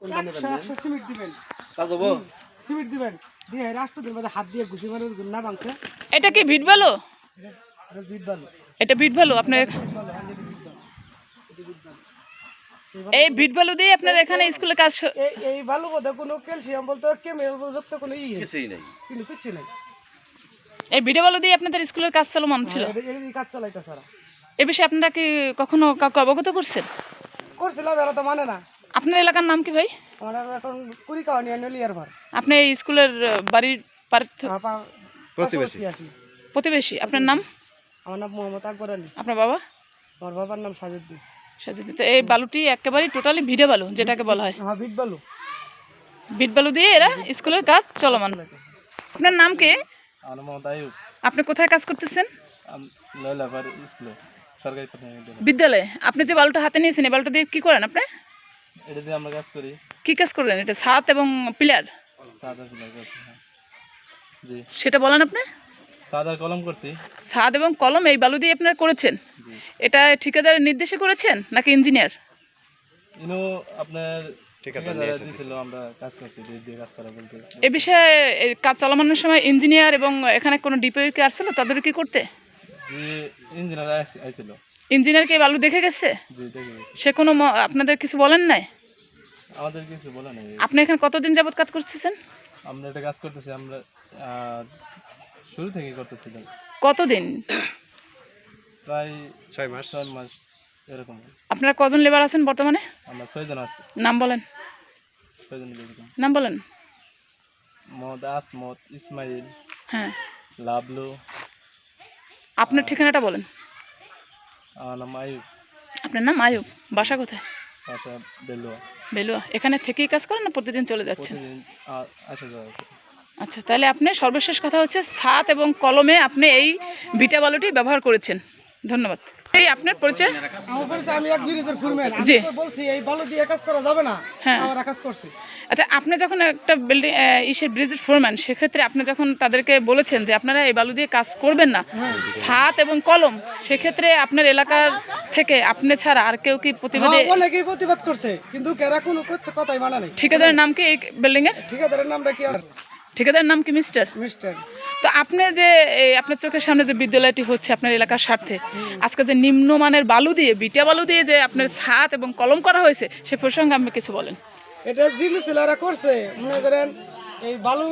কোনটা নেবেন একশো একশো সিমেন্ট দিবেন। তা দেবো। সিমেন্ট দিবেন। দিয়ে রাষ্ট্রদের মধ্যে হাত দিয়ে ঘুষি মারে না ভাঙছে এটা কি ভিট ভালো এটা এটা ভালো এটা ভিট ভালো আপনার বিট ভালো এই ভিট ভালো দিয়ে আপনার এখানে স্কুলে কাজ এই ভালো বোধহয় কোনো ক্যালসিয়াম বলতে কেমিক্যাল যুক্ত কোনো ই কিছুই নেই। কিন্তু কিচ্ছু নেই। এই ভিডিও ভালো দিয়ে আপনাদের স্কুলের কাজ চলমান ছিল? এটা কাজ চালাইতে সারা এ বিষয়ে আপনারা কি কখনো কাউকে অবগত করছেন? করছিলাম এরা তো মানে না। আপনার এলাকার নাম কি ভাই? আমার এখন আপনি এই স্কুলের বাড়ির পার্থ- প্রতিবেশী। প্রতিবেশী। আপনার নাম? আমার নাম মোহাম্মদ আকবর আলী। আপনার বাবা? আমার বাবার নাম সাজুদ্দিন সাজিদ তো এই বালুটি একেবারেই টোটালি ভিডে বালু যেটাকে বলা হয়। হ্যাঁ বিট ভালো ভিট বালু দিয়ে এরা স্কুলের কাজ চলমান। আপনার নাম কি? আমার মোহাম্মদ আয়ুব আপনি কোথায় কাজ করতেছেন? লয়লাভার স্কুলে সরকারি বিদ্যালয়ে। আপনি যে বালুটা হাতে নিয়েছেন এই বালুটা দিয়ে কি করেন আপনি? এটা দিয়ে আমরা কাজ করি। কি কাজ করেন এটা ছাদ এবং পিলার? সাদার পিলার করছি হ্যাঁ। জি। সেটা বলেন আপনি। সাদার কলম করছি। ছাদ এবং কলম এই বালু দিয়ে আপনারা করেছেন? এটা ঠিকাদারের নির্দেশে করেছেন নাকি ইঞ্জিনিয়ার? ইনো আপনার ঠিকাদার ঠিকাদার নিয়ে এসে দিয়েছিল আমরা কাজ করছি দিয়ে দিয়ে কাজ করা বলতে। এ বিষয়ে কাজ চলমানোর সময় ইঞ্জিনিয়ার এবং এখানে কোনো ডিপিও কি আসছিল? তাদের কি করতে? ইঞ্জিনিয়ার আইছিল। এই বালু দেখে গেছে? জি দেখে গেছি। সে কোনো আপনাদের কিছু বলেন নাই? আমাদের কিছু বলে নেই। আপনি এখানে কতদিন যাবত কাজ করতেছেন? আমরা এটা কাজ করতেছি আমরা শুরু থেকে করতেছিলাম। কতদিন? প্রায় ছয় মাস। ছয় মাস এরকম। আপনারা কজন লেবার আছেন বর্তমানে? আমরা ছয়জন আছি। নাম বলেন। ছয়জন নাম বলেন। মোহাম্মদ আসমত ইসমাইল হ্যাঁ। লাবলু। আপনার ঠিকানাটা বলেন। আমার নাম আয়ুব আপনার নাম আয়ুব বাসা কোথায়? বেলুয়া। বেলুয়া। এখানে থেকেই কাজ করেন না প্রতিদিন চলে যাচ্ছেন। আচ্ছা তাহলে আপনি সর্বশেষ কথা হচ্ছে সাত এবং কলমে আপনি এই বিটা বালুটি ব্যবহার করেছেন। ধন্যবাদ। এই আপনার পরিচয়? আমি এক ব্রিজের ফুরম্যান আমি বলছি এই বালু দিয়ে কাজ করা যাবে না। হ্যাঁ। কাজ করছি। আচ্ছা আপনি যখন একটা বিল্ডিং ইসের ব্রিজের ফোরম্যান সেক্ষেত্রে আপনি যখন তাদেরকে বলেছেন যে আপনারা এই বালু দিয়ে কাজ করবেন না ছাদ এবং কলম সেক্ষেত্রে আপনার এলাকার থেকে আপনি ছাড়া আর কেউ কি প্রতিবাদে হ্যাঁ, অনেকেই প্রতিবাদ করছে কিন্তু কেরা কোনো কথাই মানা নেই। ঠিকাদারের নাম কি এই বিল্ডিং এর? ঠিকাদারের নামটা কি আর ঠিকাদারের নাম কি মিস্টার? মিস্টার। তো আপনি যে আপনার চোখের সামনে যে বিদ্যালয়টি হচ্ছে আপনার এলাকার স্বার্থে আজকে যে নিম্নমানের বালু দিয়ে বিটা বালু দিয়ে যে আপনার ছাদ এবং কলম করা হয়েছে সে প্রসঙ্গে আপনি কিছু বলেন। এটা জিনিস ছেলেরা করছে মনে করেন এই বালু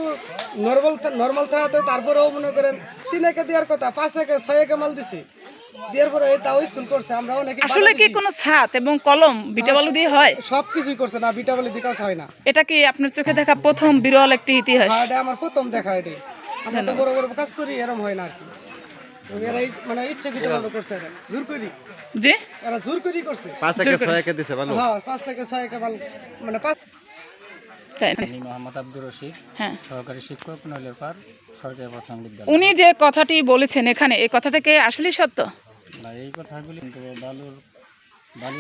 নর্মাল নর্মাল থাকাতে তারপরেও মনে করেন তিন একে দেওয়ার কথা পাঁচ একে ছয় একে মাল দিছি। দেওয়ার পরে তাও স্কুল করছে আমরা অনেকে আসলে কি কোনো ছাদ এবং কলম বিটা দিয়ে হয়? সব কিছুই করছে না বিটা বলে দিকাজ হয় না। এটা কি আপনার চোখে দেখা প্রথম বিরল একটি ইতিহাস? হ্যাঁ এটা আমার প্রথম দেখা এটি। আমরা তো বড় বড় কাজ করি এরম হয় না আর কি। তো এরা এই- মানে ইচ্ছাকৃত ভাবে করছে এটা জোর করি। যে এরা জোর করি করছে। পাঁচ থেকে ছয় একে দিছে ভালো হ্যাঁ পাঁচ থেকে ছয় একে মাল মানে পাঁচ আমি মোহাম্মদ আব্দুর রশিদ হ্যাঁ। সহকারী শিক্ষক নৈলেরপার সরকারি প্রাথমিক বিদ্যালয়। উনি যে কথাটি বলেছেন এখানে এই কথাটাকে আসলেই সত্য? না এই কথাগুলি বালুর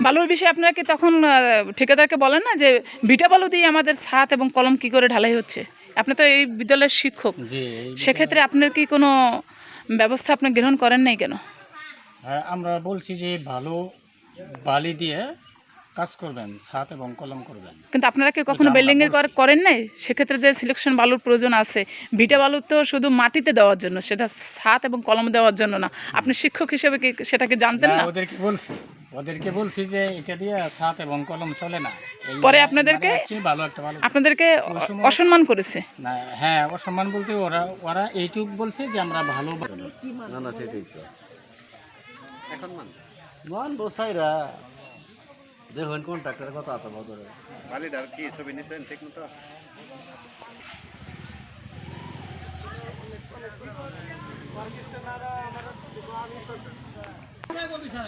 বালুর বিষয়ে আপনারা কি তখন ঠিকাদারকে বলেন না যে বিটা বালু দিয়ে আমাদের ছাদ এবং কলম কি করে ঢালাই হচ্ছে? আপনি তো এই বিদ্যালয়ের শিক্ষক। সেক্ষেত্রে আপনার কি কোনো ব্যবস্থা আপনি গ্রহণ করেন নাই কেন? হ্যাঁ, আমরা বলছি যে ভালো বালি দিয়ে কাজ করবেন ছাদ এবং কলম করবেন। কিন্তু আপনারা কি কখনো বিল্ডিং এর। করেন নাই? সেক্ষেত্রে যে সিলেকশন বালুর প্রয়োজন আছে বিটা বালু তো শুধু মাটিতে দেওয়ার জন্য সেটা ছাদ এবং কলম দেওয়ার জন্য না। আপনি শিক্ষক হিসেবে কি সেটাকে জানতেন না, ওদেরকে বলছি। ওদেরকে বলছি যে এটা দিয়ে ছাদ এবং কলম চলে না। পরে মানে- আপনাদেরকে- মানে ভালো একটা ভালো আপনাদেরকে অসম্মান করেছে? না হ্যাঁ অসম্মান বলতে ওরা ওরা এইটুক বলছে যে আমরা ভালো না না ঠিকই তো। এখন মান মান বসাইরা দেখুন কন্ট্রাক্টরের কথা বদরে কি ছবি নিছেন ঠিক মতো?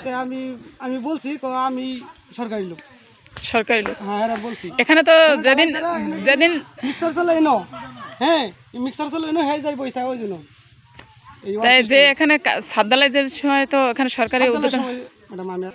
তে আমি আমি বলছি ক আমি সরকারি লোক। সরকারি লোক? হ্যাঁ এরা বলছি। এখানে তো যেদিন যেদিন মিক্সার চলে এনো। হ্যাঁ মিক্সার চলে এনো হ্যাঁ যাই বইতা ওই জন্য। তাই যে এখানে সাদ্দালাইজের সময় তো এখানে সরকারি উদ্যোগ ম্যাডাম আমি